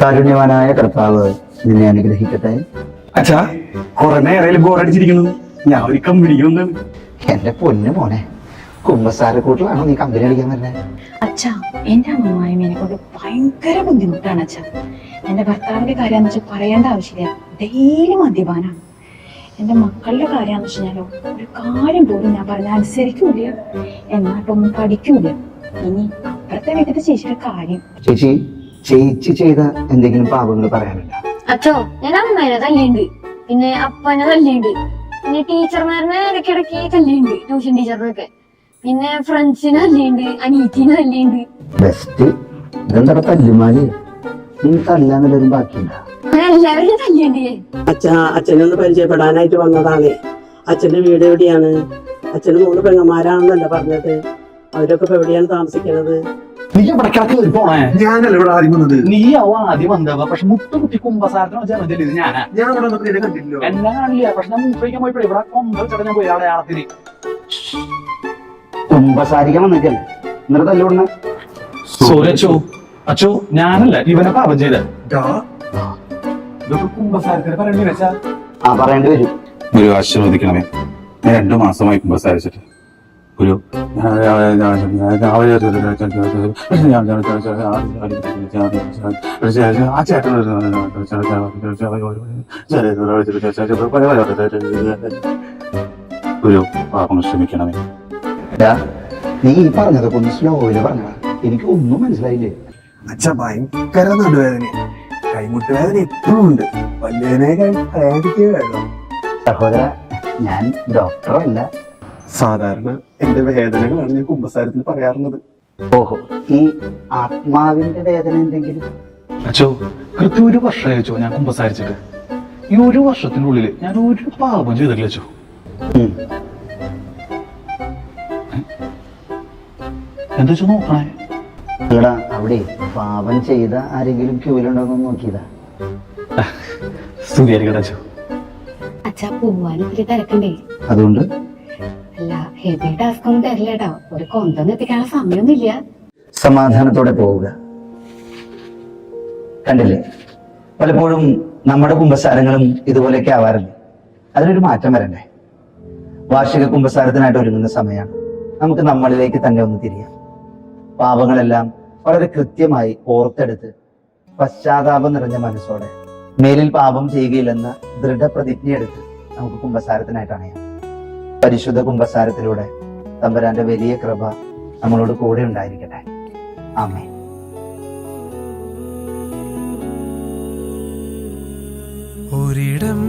കാരുണ്യവാനായ കർത്താവ് നിന്നെ അനുഗ്രഹിക്കട്ടെ. അച്ഛാ കുറെ നേരം ബോറടിച്ചിരിക്കുന്നു ഞാൻ ഒരു കമ്പനിക്ക് വന്നാണ് എന്റെ പൊന്നു മോനെ കുമ്പസാരക്കൂട്ടിലാണോ നീ കമ്പനി അടിക്കാൻ വരുന്നത് അച്ഛാ എന്റെ അമ്മായിമ്മേനെ കൊണ്ട് ഭയങ്കര ബുദ്ധിമുട്ടാണ് അച്ഛാ. എന്റെ ഭർത്താവിന്റെ കാര്യമെന്ന് വെച്ചാൽ പറയേണ്ട ആവശ്യമില്ല. ഡെയിലി മദ്യപാനാണ്. എന്റെ മക്കളുടെ കാര്യമെന്ന് വെച്ചാലോ ഒരു കാര്യം പോലും ഞാൻ പറഞ്ഞ അനുസരിക്കൂല എന്നാട്ടൊന്നും പഠിക്കൂല ഇനി അപ്പുറത്തെ വീട്ടിലെ ചേച്ചിയുടെ കാര്യം. ചേച്ചി ചേച്ചി ചെയ്ത എന്തെങ്കിലും പാപങ്ങൾ പറയാനില്ല അച്ഛോ ഞാൻ അമ്മേനെ തല്ലിയുണ്ട്. പിന്നെ അപ്പനെ തല്ലിയുണ്ട്. പിന്നെ ടീച്ചർമാരനെ ഇടയ്ക്കിടയ്ക്ക് തല്ലിയുണ്ട് ട്യൂഷൻ ടീച്ചറിനൊക്കെ പിന്നെ ഫ്രണ്ട്സിനെ തല്ലിയുണ്ട് അനീറ്റിനെ തല്ലിയുണ്ട്. ബെസ്റ്റ് ഇതെന്താ തല്ലുമാൽ നീ തല്ലാന്നുള്ളൊരു ബാക്കിയില്ല അങ്ങനെ എല്ലാവരും തല്ലിയുണ്ട്. അച്ഛ അച്ഛനെ ഒന്ന് പരിചയപ്പെടാനായിട്ട് വന്നതാണ്. അച്ഛന്റെ വീട് എവിടെയാണ്? അച്ഛന് മൂന്ന് പെങ്ങന്മാരാണെന്നല്ല പറഞ്ഞത്. അവരൊക്കെ ഇപ്പൊ എവിടെയാണ് താമസിക്കുന്നത്? നീ ഇവിടെ കിടക്കി പോണേ ഞാനല്ല ഇവിടെ ആദ്യം വന്നത്. നീ അവ ആദ്യം വന്നവ പക്ഷെ മുട്ടുകുത്തി കുമ്പസാരത്തിന് വെച്ചാൽ മതി ഇത് ഞാനാ? ഞാൻ ഇവിടെ വന്നപ്പോ നിന്നെ കണ്ടില്ലല്ലോ. എന്നെ കാണില്ല. പക്ഷെ ഞാൻ പോയപ്പോഴേ ഇവിടെ കൊമ്പ കുമ്പസാരിക്കാൻ വന്നിട്ടല്ലേ എന്നിട്ട് തല്ലുകൊണ്ട സോറി അച്ചോ. അച്ചോ ഞാനല്ല. ഇവനെ പാപം ചെയ്ത. കുമ്പസാരത്തിന് പറയണ്ടി വെച്ചാ? ആ പറയേണ്ടി വരും ഒരു ആശീർവദിക്കണമേ. ഞാൻ രണ്ടു മാസമായി കുമ്പസാരിച്ചിട്ട്. ഒരു ആ ചേട്ടൻ ഒരു പാപം ശ്രമിക്കണമേ നീ ഈ പറഞ്ഞതൊക്കെ ഒന്ന് സ്ലോയിൽ പറഞ്ഞ എനിക്ക് ഒന്നും മനസ്സിലായില്ലേ അച്ഛ ഭയങ്കര നടുവേദന കൈമുട്ട് വേദന എപ്പോഴും ഉണ്ട് വല്യനെ വേണം സഹോദര ഞാൻ ഡോക്ടറല്ല സാധാരണ എന്റെ വേദനകളാണ് ഞാൻ കുമ്പസാരത്തിൽ പറയാറുള്ളത്. ഓഹോ. ഈ ആത്മാവിന്റെ വേദന എന്തെങ്കിലും? അച്ചോ കൃത്യം ഒരു വർഷമായി അച്ചോ ഞാൻ കുമ്പസാരിച്ചിട്ട് ഈ ഒരു വർഷത്തിനുള്ളിൽ ഞാൻ ഒരു പാപം ചെയ്തിട്ടില്ല അച്ചോ. ഉം. എന്താ നോക്കണേ? എടാ അവിടെ പാപം ചെയ്ത ആരെങ്കിലും ക്യൂവിലുണ്ടോന്ന് നോക്കിയതാ. സ്തുതി അച്ചോ. അച്ഛാ പോവാനും തിരക്കണ്ടേ. അതുകൊണ്ട് ഒരു സമാധാനത്തോടെ പോവുക. കണ്ടില്ലേ? പലപ്പോഴും നമ്മുടെ കുംഭസാരങ്ങളും ഇതുപോലെയൊക്കെ ആവാറില്ലേ? അതിനൊരു മാറ്റം വരണ്ടേ? വാർഷിക കുംഭസാരത്തിനായിട്ട് ഒരുങ്ങുന്ന സമയമാണ്. നമുക്ക് നമ്മളിലേക്ക് തന്നെ ഒന്ന് തിരിയാം. പാപങ്ങളെല്ലാം വളരെ കൃത്യമായി ഓർത്തെടുത്ത് പശ്ചാത്താപം നിറഞ്ഞ മനസ്സോടെ മേലിൽ പാപം ചെയ്യുകയില്ലെന്ന ദൃഢപ്രതിജ്ഞയെടുത്ത് നമുക്ക് കുമ്പസാരത്തിനായിട്ട് അണയാം. പരിശുദ്ധ കുമ്പസാരത്തിലൂടെ തമ്പരാന്റെ വലിയ കൃപ നമ്മളോട് കൂടെ ഉണ്ടായിരിക്കട്ടെ. ആമേ ഒരിടം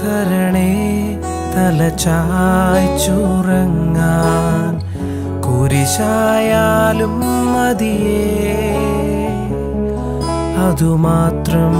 തരണേ തലചായ്ച്ചുറങ്ങാൻ കുരിശായാലും മതിയേ അതുമാത്രം